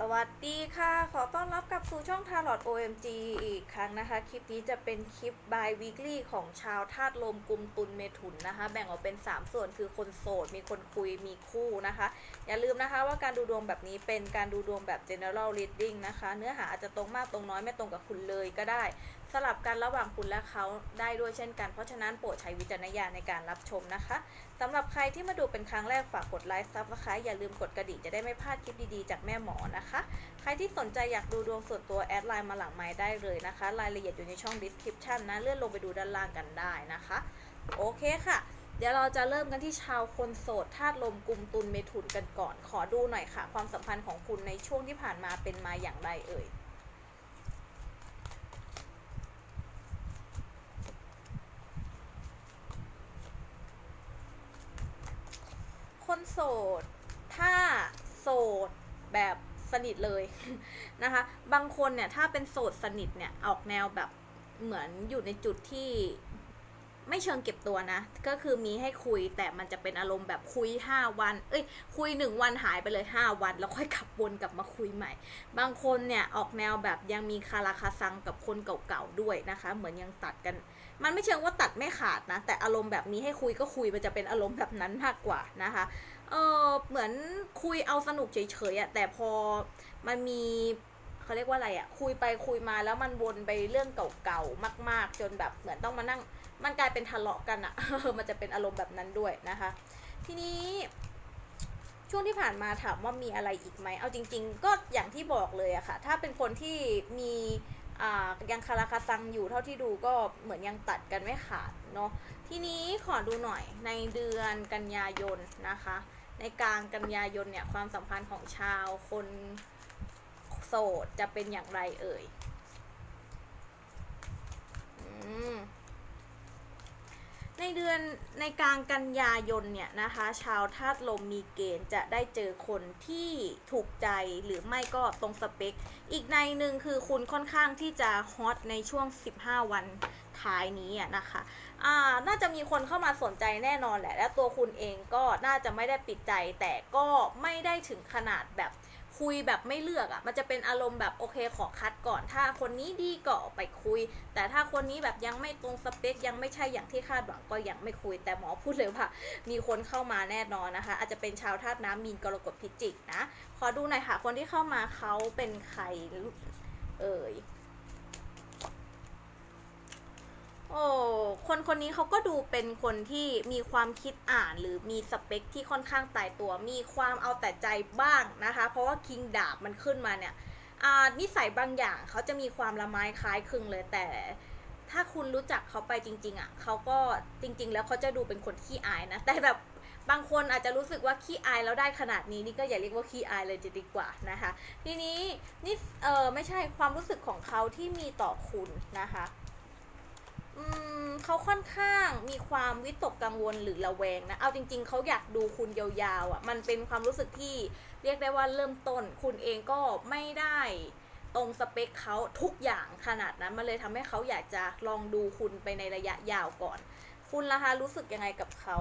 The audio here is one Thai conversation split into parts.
สวัสดีค่ะ ขอต้อนรับกลับสู่ช่องทาร์ลอต OMG อีกครั้งนะคะ คลิปนี้จะเป็นคลิป by weekly ของชาวธาตุลมกลุ่มตุลเมถุนนะคะ แบ่งออกเป็น 3 ส่วนคือคนโสด มีคนคุย มีคู่นะคะ อย่าลืมนะคะว่าการดูดวงแบบนี้เป็นการดูดวงแบบ general reading นะคะ เนื้อหาอาจจะตรงมากตรงน้อยไม่ตรงกับคุณเลยก็ได้ สลับกันระหว่างคุณและเขาได้ด้วยเช่นกัน เพราะฉะนั้นโปรดใช้วิจารณญาณในการรับชมนะคะสำหรับใครที่มาดูเป็นครั้งแรกฝากกดไลค์ซับสไครต์อย่าลืมกดกระดิ่งจะได้ไม่พลาดคลิปดีๆจากแม่หมอนะคะ ใครที่สนใจอยากดูดวงส่วนตัวแอดไลน์มาหลังไม้ได้เลยนะคะ รายละเอียดอยู่ในช่อง description นะเลื่อนลงไปดูด้านล่างกันได้นะคะ โอเคค่ะ เดี๋ยวเราจะเริ่มกันที่ชาวคนโสดธาตุลมกลุ่มตุลเมถุนกันก่อน ขอดูหน่อยค่ะ ความสัมพันธ์ของคุณในช่วงที่ผ่านมาเป็นมาอย่างไรเอ่ย คน โสด ถ้าโสดแบบสนิทเลยนะคะ บางคนเนี่ยถ้าเป็นโสดสนิทเนี่ยออกแนวแบบเหมือนอยู่ในจุดที่ไม่เชิงเก็บตัวนะ ก็คือมีให้คุยแต่มันจะเป็นอารมณ์แบบคุย 5 วัน เอ้ย คุย 1 วันหายไปเลย 5 วัน แล้วค่อยขับวนกลับมาคุยใหม่ บางคนเนี่ยออกแนวแบบยังมีคาราคาซังกับคนเก่าๆด้วยนะคะ เหมือนยังตัดกัน มันไม่เชิงว่าตัดไม่ขาดนะ แต่อารมณ์แบบนี้ให้คุยก็คุยมันจะเป็นอารมณ์แบบนั้นมากกว่านะคะเออเหมือนคุยเอาสนุกเฉยๆอะแต่พอมันมีเขาเรียกว่าอะไรอะคุยไปคุยมาแล้วมันวนไปเรื่องเก่าๆมาก ๆ จนแบบเหมือนต้องมานั่ง มันกลายเป็นทะเลาะกันอะ มันจะเป็นอารมณ์แบบนั้นด้วยนะคะ ทีนี้ช่วงที่ผ่านมาถามว่ามีอะไรอีกไหมเอาจริง ๆ ก็อย่างที่บอกเลยอะค่ะ ถ้าเป็นคนที่มี ยังคาราคาซังอยู่เท่าที่ดูก็เหมือนยังตัดกันไม่ขาดเนาะทีนี้ขอดูหน่อยในเดือนกันยายนนะคะ ในกลางกันยายนเนี่ยความสัมพันธ์ของชาวคนโสดจะเป็นอย่างไรเอ่ย อืม ในเดือนในกลางกันยายนเนี่ยนะคะ ชาวธาตุลมมีเกณฑ์จะได้เจอคนที่ถูกใจหรือไม่ก็ตรงสเปค อีกในหนึ่งคือคุณค่อนข้างที่จะฮอตในช่วง 15 วันท้ายนี้นะคะอ่าน่าจะมีคนเข้ามาสนใจแน่นอนแหละ และตัวคุณเองก็น่าจะไม่ได้ปิดใจแต่ก็ไม่ได้ถึงขนาดแบบ คุยแบบไม่เลือกอะ่ะ มันจะเป็นอารมณ์แบบโอเคขอคัดก่อน ถ้าคนนี้ดีก็ไปคุย แต่ถ้าคนนี้แบบยังไม่ตรงสเปค ยังไม่ใช่อย่างที่คาดหวังก็ยังไม่คุย แต่หมอพูดเลยว่า มีคนเข้ามาแน่นอนนะคะ อาจจะเป็นชาวธาตุน้ำมีนกรกฎพิจิกนะ ขอดูหน่อยค่ะ คนที่เข้ามาเขาเป็นใครเอ่ย โอ้คนคนนี้เขาก็ดูเป็นคนที่มีความคิดอ่านหรือมีสเปคที่ค่อนข้างตายตัว มีความเอาแต่ใจบ้างนะคะ เพราะว่าคิงดาบมันขึ้นมาเนี่ยนิสัยบางอย่างเขาจะมีความละไม้คล้ายคลึงเลยแต่ถ้าคุณรู้จักเขาไปจริง ๆอะเขาก็จริง ๆ แล้วเขาจะดูเป็นคนขี้อายนะ แต่แบบบางคนอาจจะรู้สึกว่าขี้อายแล้วได้ขนาดนี้นี่ก็อย่าเรียกว่าขี้อายเลยจะดีกว่านะคะ ทีนี้นี่เออไม่ใช่ความรู้สึกของเขาที่มีต่อคุณนะคะ อืมเขาค่อนข้างมีความวิตกกังวลหรือระแวงนะ เอาจริง ๆ เขาอยากดูคุณยาวๆอะ มันเป็นความรู้สึกที่เรียกได้ว่าเริ่มต้น คุณเองก็ไม่ได้ตรงสเปคเขาทุกอย่างขนาดนั้น มันเลยทำให้เขาอยากจะลองดูคุณไปในระยะยาวก่อน คุณล่ะคะรู้สึกยังไงกับเขา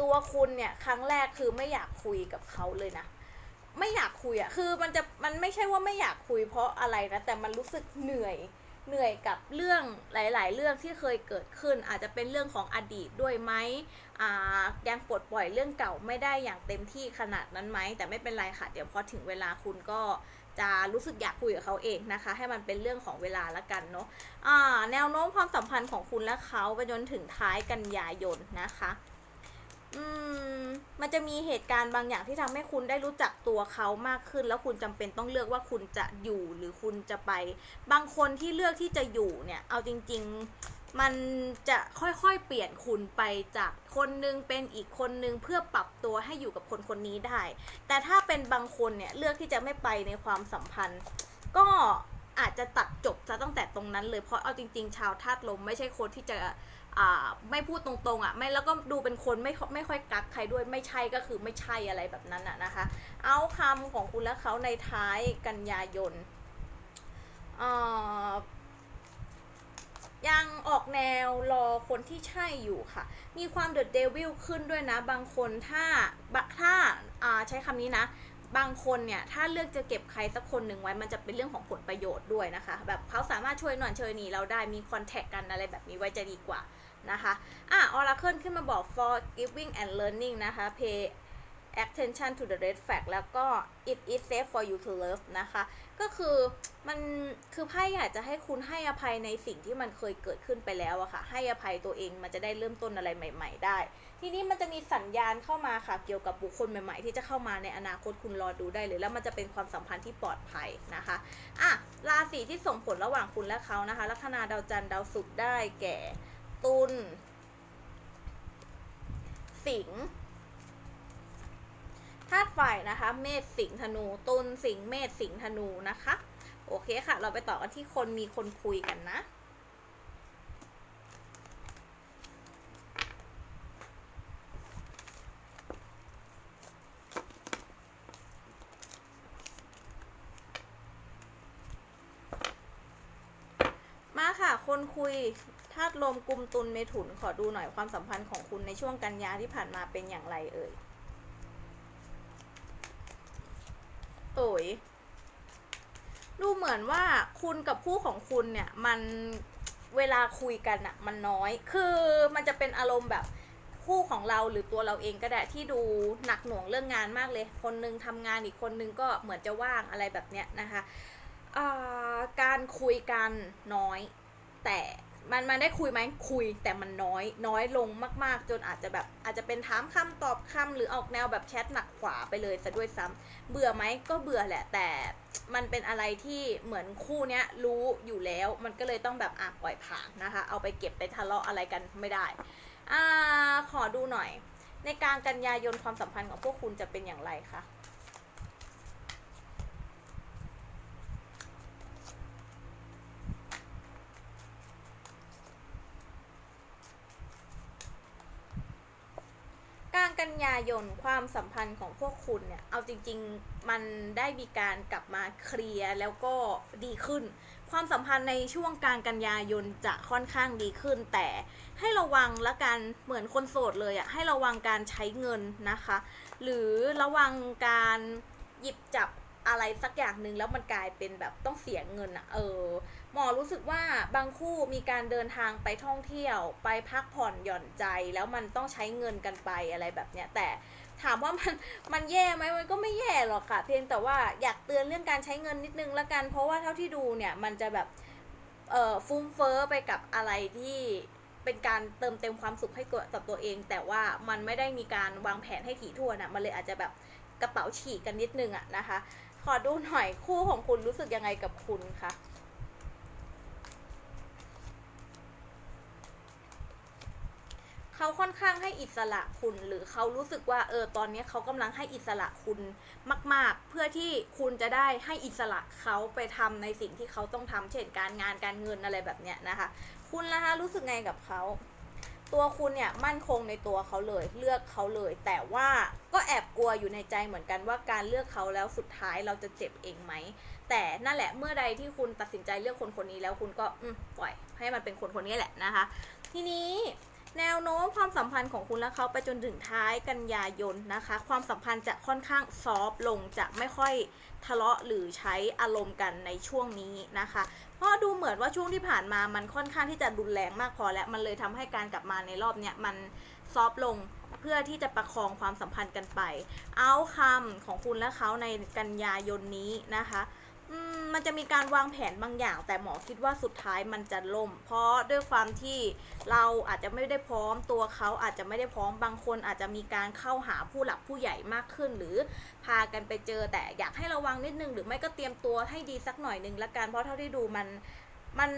ตัวคุณเนี่ยครั้งแรกคือไม่อยากคุยกับเขาเลยนะ ไม่อยากคุยอะ คือมันจะมันไม่ใช่ว่าไม่อยากคุยเพราะอะไรนะ แต่มันรู้สึกเหนื่อย เหนื่อยกับเรื่องหลาย ๆ เรื่องที่เคยเกิดขึ้น อาจจะเป็นเรื่องของอดีตด้วยไหมอ่ายังปลดปล่อยเรื่องเก่าไม่ได้อย่างเต็มที่ขนาดนั้นไหมแต่ไม่เป็นไรค่ะ เดี๋ยวพอถึงเวลาคุณก็จะรู้สึกอยากคุยกับเขาเองนะคะ ให้มันเป็นเรื่องของเวลาละกันเนาะอ่าแนวโน้มความสัมพันธ์ของคุณและเขาไปจนถึงท้ายกันยายนนะคะ อืม มันจะมีเหตุการณ์บางอย่างที่ทำให้คุณได้รู้จักตัวเขามากขึ้น แล้วคุณจำเป็นต้องเลือกว่าคุณจะอยู่หรือคุณจะไป บางคนที่เลือกที่จะอยู่เนี่ย เอาจริง ๆ มันจะค่อยๆเปลี่ยนคุณไปจากคนนึงเป็นอีกคนนึงเพื่อปรับตัวให้อยู่กับคนคนนี้ได้ แต่ถ้าเป็นบางคนเนี่ยเลือกที่จะไม่ไปในความสัมพันธ์ ก็อาจจะตัดจบซะตั้งแต่ตรงนั้นเลยเพราะเอาจริง ๆ ชาวธาตุลมไม่ใช่คนที่จะ ไม่พูดตรงๆอะไม่แล้วก็ดูเป็นคนไม่ค่อยไม่ค่อยกักใครด้วยไม่ใช่ก็คือไม่ใช่อะไรแบบนั้นอะนะคะ เอาคำของคุณและเขาในท้ายกันยายนยังออกแนวรอคนที่ใช่อยู่ค่ะ มีความเดอะเดวิลขึ้นด้วยนะ บางคนถ้าบะถ้าาใช้คำนี้นะ บางคนเนี่ยถ้าเลือกจะเก็บใครสักคนหนึ่งไว้มันจะเป็นเรื่องของผลประโยชน์ด้วยนะคะ แบบเขาสามารถช่วยหน่อนช่วยหนีเราได้มีคอนแทคกันอะไรแบบนี้ไว้จะดีกว่านะคะอะ Oracle ขึ้นมาบอก for giving and learning นะคะ pay attention to the red flag แล้วก็ it is safe for you to love นะคะ ก็คือมันคือไพ่อยากจะให้คุณให้อภัยในสิ่งที่มันเคยเกิดขึ้นไปแล้วอะค่ะ ให้อภัยตัวเองมันจะได้เริ่มต้นอะไรใหม่ ๆ ได้ ทีนี้มันจะมีสัญญาณเข้ามาค่ะ เกี่ยวกับบุคคลใหม่ ๆ ที่จะเข้ามาในอนาคตคุณรอดูได้เลย แล้วมันจะเป็นความสัมพันธ์ที่ปลอดภัยนะคะอะราศีที่ส่งผลระหว่างคุณและเขานะคะลัคนาดาวจันทร์ดาวศุกร์ได้แก่ ตุลสิงห์ธาตุไฟนะคะ เมษสิงห์ธนู ตุลสิงห์เมษสิงห์ธนูนะคะ โอเคค่ะ เราไปต่อกันที่คนมีคนคุยกันนะ มา นคุยธาตุลมกลุ่มตุลเมถุนขอดูหน่อยความสัมพันธ์ของคุณในช่วงกันยาที่ผ่านมาเป็นอย่างไรเอ่ยโอ้ยดูเหมือนว่าคุณกับคู่ของคุณเนี่ย มันเวลาคุยกันอะมันน้อย คือมันจะเป็นอารมณ์แบบคู่ของเราหรือตัวเราเองก็ได้ที่ดูหนักหน่วงเรื่องงานมากเลย คนนึงทำงานอีกคนนึงก็เหมือนจะว่างอะไรแบบเนี้ยนะคะาการคุยกันน้อย แต่มันมันได้คุยไหมคุยแต่มันน้อยน้อยลงมาก ๆ จนอาจจะแบบอาจจะเป็นถามคำตอบคำหรือออกแนวแบบแชทหนักขวาไปเลยซะด้วยซ้ำเบื่อไหมก็เบื่อแหละ แต่มันเป็นอะไรที่เหมือนคู่เนี้ยรู้อยู่แล้ว มันก็เลยต้องแบบอะปล่อยผ่านนะคะ เอาไปเก็บไปทะเลาะอะไรกันไม่ได้อ่าขอดูหน่อย ในกลางกันยายนความสัมพันธ์ของพวกคุณจะเป็นอย่างไรคะ กันยายนความสัมพันธ์ของพวกคุณเนี่ย เอาจริง ๆ มันได้มีการกลับมาเคลียร์แล้วก็ดีขึ้น ความสัมพันธ์ในช่วงกลางกันยายนจะค่อนข้างดีขึ้น แต่ให้ระวังละกันเหมือนคนโสดเลยอะให้ระวังการใช้เงินนะคะ หรือระวังการหยิบจับ อะไรสักอย่างหนึ่งแล้วมันกลายเป็นแบบต้องเสียเงินอะเออ หมอรู้สึกว่าบางคู่มีการเดินทางไปท่องเที่ยว ไปพักผ่อนหย่อนใจ แล้วมันต้องใช้เงินกันไปอะไรแบบเนี้ยแต่ถามว่ามันมันแย่ไหมมันก็ไม่แย่หรอกค่ะ เพียงแต่ว่าอยากเตือนเรื่องการใช้เงินนิดนึงละกัน เพราะว่าเท่าที่ดูเนี่ยมันจะแบบเอ่อฟุ้งเฟ้อไปกับอะไรที่เป็นการเติมเต็มความสุขให้กับตัวเอง แต่ว่ามันไม่ได้มีการวางแผนให้ถี่ถ้วนอะมันเลยอาจจะแบบกระเป๋าฉีกกันนิดนึงอะนะคะ ขอดูหน่อยคู่ของคุณรู้สึกยังไงกับคุณคะเขาค่อนข้างให้อิสระคุณหรือเขารู้สึกว่าเออตอนนี้เขากำลังให้อิสระคุณมาก ๆ เพื่อที่คุณจะได้ให้อิสระเขาไปทำในสิ่งที่เขาต้องทำเช่นการงานการเงินอะไรแบบเนี้ยนะคะ คุณล่ะคะรู้สึกไงกับเขา ตัวคุณเนี่ยมั่นคงในตัวเขาเลยเลือกเขาเลย แต่ว่าก็แอบกลัวอยู่ในใจเหมือนกันว่าการเลือกเขาแล้วสุดท้ายเราจะเจ็บเองไหม แต่นั่นแหละเมื่อใดที่คุณตัดสินใจเลือกคนคนนี้แล้วคุณก็อืปล่อยให้มันเป็นคนคนนี้แหละนะคะ ทีนี้ แนวโน้มความสัมพันธ์ของคุณและเขาไปจนถึงท้ายกันยายนนะคะ ความสัมพันธ์จะค่อนข้างซอฟลงจะไม่ค่อยทะเลาะหรือใช้อารมณ์กันในช่วงนี้นะคะ เพราะดูเหมือนว่าช่วงที่ผ่านมามันค่อนข้างที่จะรุนแรงมากพอแล้วมันเลยทำให้การกลับมาในรอบเนี้ยมันซอฟลงเพื่อที่จะประคองความสัมพันธ์กันไป เอาคำของคุณและเขาในกันยายนนี้นะคะ มันจะมีการวางแผนบางอย่าง แต่หมอคิดว่าสุดท้ายมันจะล่ม เพราะด้วยความที่เราอาจจะไม่ได้พร้อมตัวเขาอาจจะไม่ได้พร้อมบางคนอาจจะมีการเข้าหาผู้หลักผู้ใหญ่มากขึ้น หรือพากันไปเจอ แต่อยากให้ระวังนิดนึง หรือไม่ก็เตรียมตัวให้ดีสักหน่อยนึงละกันเพราะเท่าที่ดูมันมัน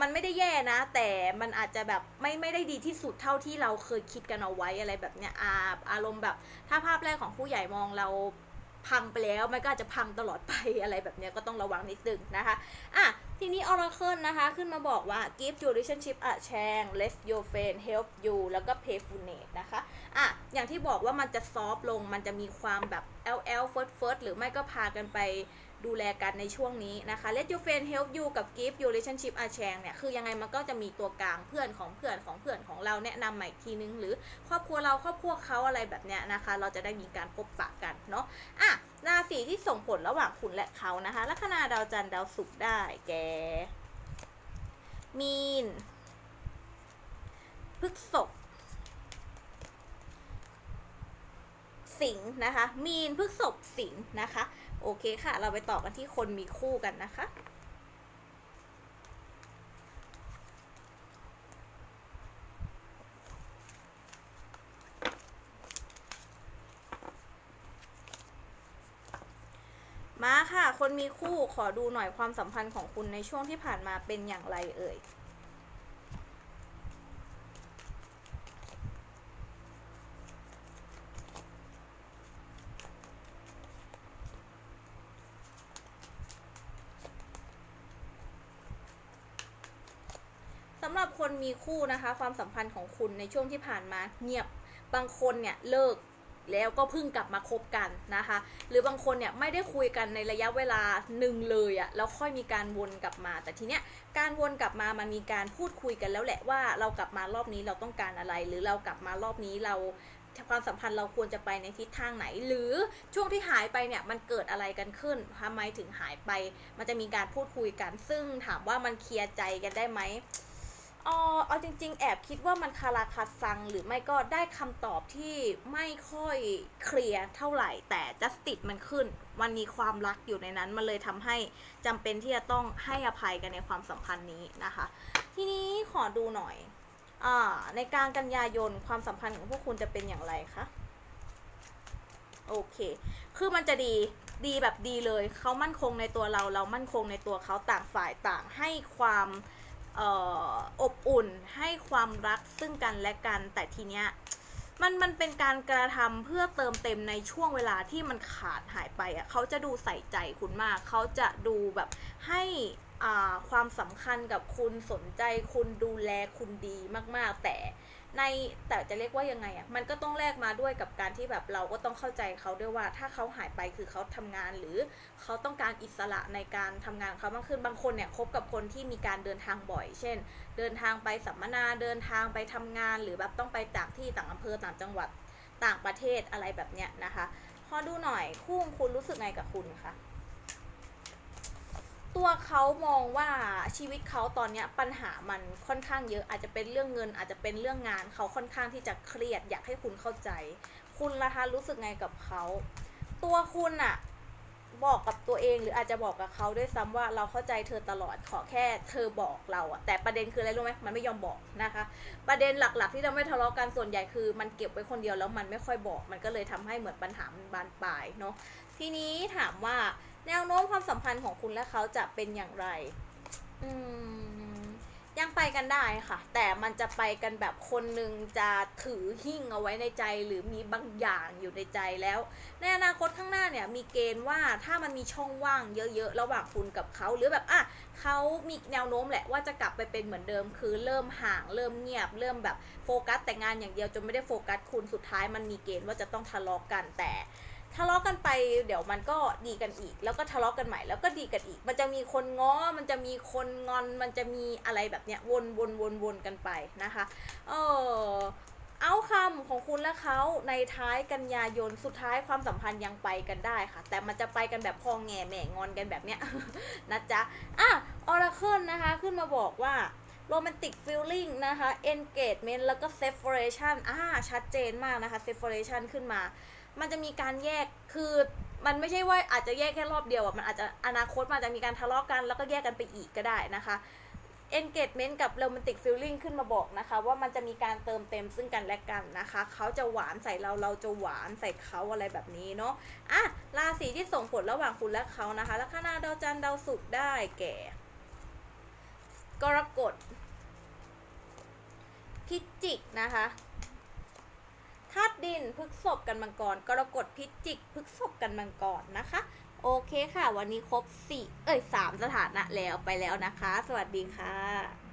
มันไม่ได้แย่นะ แต่มันอาจจะแบบไม่ไม่ได้ดีที่สุดเท่าที่เราเคยคิดกันเอาไว้อะไรแบบเนี้ยอาอารมณ์แบบ ถ้าภาพแรกของผู้ใหญ่มองเรา พังไปแล้ว มันก็อาจจะพังตลอดไปอะไรแบบนี้ก็ต้องระวังนิดนึงนะคะอะทีนี้ Oracle นะคะ ขึ้นมาบอกว่า give your relationship a chance let your friend help you แล้วก็ payfulness นะคะอะอย่างที่บอกว่ามันจะซอฟลงมันจะมีความแบบแอลแอลเฟิร์สเฟิร์สหรือไม่ก็พากันไป ดูแลกันในช่วงนี้นะคะ Let your friend help you กับ Give your relationship a chance เนี่ย คือยังไงมันก็จะมีตัวกลางเพื่อนของเพื่อนของเพื่อนของเราแนะนำใหม่อีกทีนึง หรือครอบครัวเราครอบครัวเขาอะไรแบบเนี้ยนะคะ เราจะได้มีการพบปะกันเนาะ อะ ราศีที่ส่งผลระหว่างคุณและเขานะคะ ลัคนาดาวจันทร์ดาวศุกร์ได้แก มีนพฤกษภสิงห์นะคะ มีนพฤกษภสิงห์นะคะ โอเคค่ะ เราไปต่อกันที่คนมีคู่กันนะคะ มาค่ะ คนมีคู่ขอดูหน่อยความสัมพันธ์ของคุณในช่วงที่ผ่านมาเป็นอย่างไรเอ่ย สำหรับคน มีคู่นะคะ ความสัมพันธ์ของคุณในช่วงที่ผ่านมาเงียบบางคนเนี่ยเลิกแล้วก็เพิ่งกลับมาคบกันนะคะ หรือบางคนเนี่ยไม่ได้คุยกันในระยะเวลาหนึ่งเลยอะแล้วค่อยมีการวนกลับมา แต่ทีเนี้ยการวนกลับมามันมีการพูดคุยกันแล้วแหละว่าเรากลับมารอบนี้เราต้องการอะไร หรือเรากลับมารอบนี้เราความสัมพันธ์เราควรจะไปในทิศทางไหน หรือช่วงที่หายไปเนี่ยมันเกิดอะไรกันขึ้นทำไมถึงหายไป มันจะมีการพูดคุยกัน ซึ่งถามว่ามันเคลียร์ใจกันได้ไหม เออเอาจริง ๆ แอบคิดว่ามันคาราคาซัง หรือไม่ก็ได้คำตอบที่ไม่ค่อยเคลียร์เท่าไหร่ แต่จัสติดมันขึ้น มันมีความรักอยู่ในนั้น มันเลยทำให้จำเป็นที่จะต้องให้อภัยกันในความสัมพันธ์นี้นะคะ ทีนี้ขอดูหน่อยอ่าในกลางกันยายนความสัมพันธ์ของพวกคุณจะเป็นอย่างไรคะโอเค คือมันจะดี ดีแบบดีเลย เขามั่นคงในตัวเรา เรามั่นคงในตัวเขาต่างฝ่ายต่างให้ความ อบอุ่นให้ความรักซึ่งกันและกัน แต่ทีเนี้ยมันมันเป็นการกระทำเพื่อเติมเต็มในช่วงเวลาที่มันขาดหายไปอะเขาจะดูใส่ใจคุณมาก เขาจะดูแบบให้อ่าความสำคัญกับคุณสนใจคุณดูแลคุณดีมาก ๆ แต่ ในแต่จะเรียกว่ายังไงอะมันก็ต้องแลกมาด้วยกับการที่แบบเราก็ต้องเข้าใจเขาด้วยว่า ถ้าเขาหายไปคือเขาทำงานหรือเขาต้องการอิสระในการทำงานของเขามากขึ้นบางคนเนี่ยคบกับคนที่มีการเดินทางบ่อย เช่น เดินทางไปสัมมนาเดินทางไปทำงาน หรือแบบต้องไปต่างที่ต่างอำเภอต่างจังหวัดต่างประเทศอะไรแบบเนี้ยนะคะ พอดูหน่อยคู่ของคุณรู้สึกไงกับคุณคะ ตัวเขามองว่าชีวิตเขาตอนเนี้ยปัญหามันค่อนข้างเยอะ อาจจะเป็นเรื่องเงิน อาจจะเป็นเรื่องงานเขาค่อนข้างที่จะเครียด อยากให้คุณเข้าใจ คุณละคะรู้สึกไงกับเขาตัวคุณอะบอกกับตัวเองหรืออาจจะบอกกับเขาด้วยซ้ำว่าเราเข้าใจเธอตลอดขอแค่เธอบอกเราอะแต่ประเด็นคืออะไรรู้ไหมมันไม่ยอมบอกนะคะ ประเด็นหลักๆ ที่ทำให้ทะเลาะกันส่วนใหญ่คือ มันเก็บไว้คนเดียวแล้วมันไม่ค่อยบอก มันก็เลยทำให้เหมือนปัญหามันบานปลายเนาะทีนี้ถามว่า แนวโน้มความสัมพันธ์ของคุณและเขาจะเป็นอย่างไร อืม ยังไปกันได้ค่ะ แต่มันจะไปกันแบบคนหนึ่งจะถือหิ้งเอาไว้ในใจ หรือมีบางอย่างอยู่ในใจแล้ว ในอนาคตข้างหน้าเนี่ย มีเกณฑ์ว่าถ้ามันมีช่องว่างเยอะๆ ระหว่างคุณกับเขาหรือแบบอะเขามีแนวโน้มแหละว่าจะกลับไปเป็นเหมือนเดิม คือเริ่มห่างเริ่มเงียบ เริ่มแบบโฟกัสแต่งานอย่างเดียวจนไม่ได้โฟกัสคุณสุดท้ายมันมีเกณฑ์ว่าจะต้องทะเลาะกันแต่ ทะเลาะกันไปเดี๋ยวมันก็ดีกันอีก แล้วก็ทะเลาะกันใหม่แล้วก็ดีกันอีก มันจะมีคนง้อ มันจะมีคนงอน มันจะมีอะไรแบบเนี้ยวนวนวนวนกันไปนะคะเออเอาคำของคุณและเขาในท้ายกันยายนสุดท้ายความสัมพันธ์ยังไปกันได้ค่ะ แต่มันจะไปกันแบบพองแง่แหม่งอนกันแบบเนี้ยนะจ๊ะอะออร์เคิลนะคะขึ้นมาบอกว่า romantic feeling นะคะ engagement แล้วก็ separation อ่าชัดเจนมากนะคะ separation ขึ้นมา มันจะมีการแยกคือมันไม่ใช่ว่าอาจจะแยกแค่รอบเดียวอะมันอาจจะอนาคตมันอาจจะมีการทะเลาะกันแล้วก็แยกกันไปอีกก็ได้นะคะ engagement กับ romantic feeling ขึ้นมาบอกนะคะ ว่ามันจะมีการเติมเต็มซึ่งกันและกันนะคะ เขาจะหวานใส่เราเราจะหวานใส่เขาอะไรแบบนี้เนาะอะราศีที่ส่งผลระหว่างคุณและเขานะคะลัคนาดาวจันทร์ดาวศุกร์ได้แก่ กรกฎพิจิกนะคะ ธาตุดินพฤกษบกันมังกร กรกฎพิจิกพฤกษบกันมังกรนะคะ โอเคค่ะ วันนี้ครบสี่เอ้ยสามสถานะแล้วไปแล้วนะคะ สวัสดีค่ะ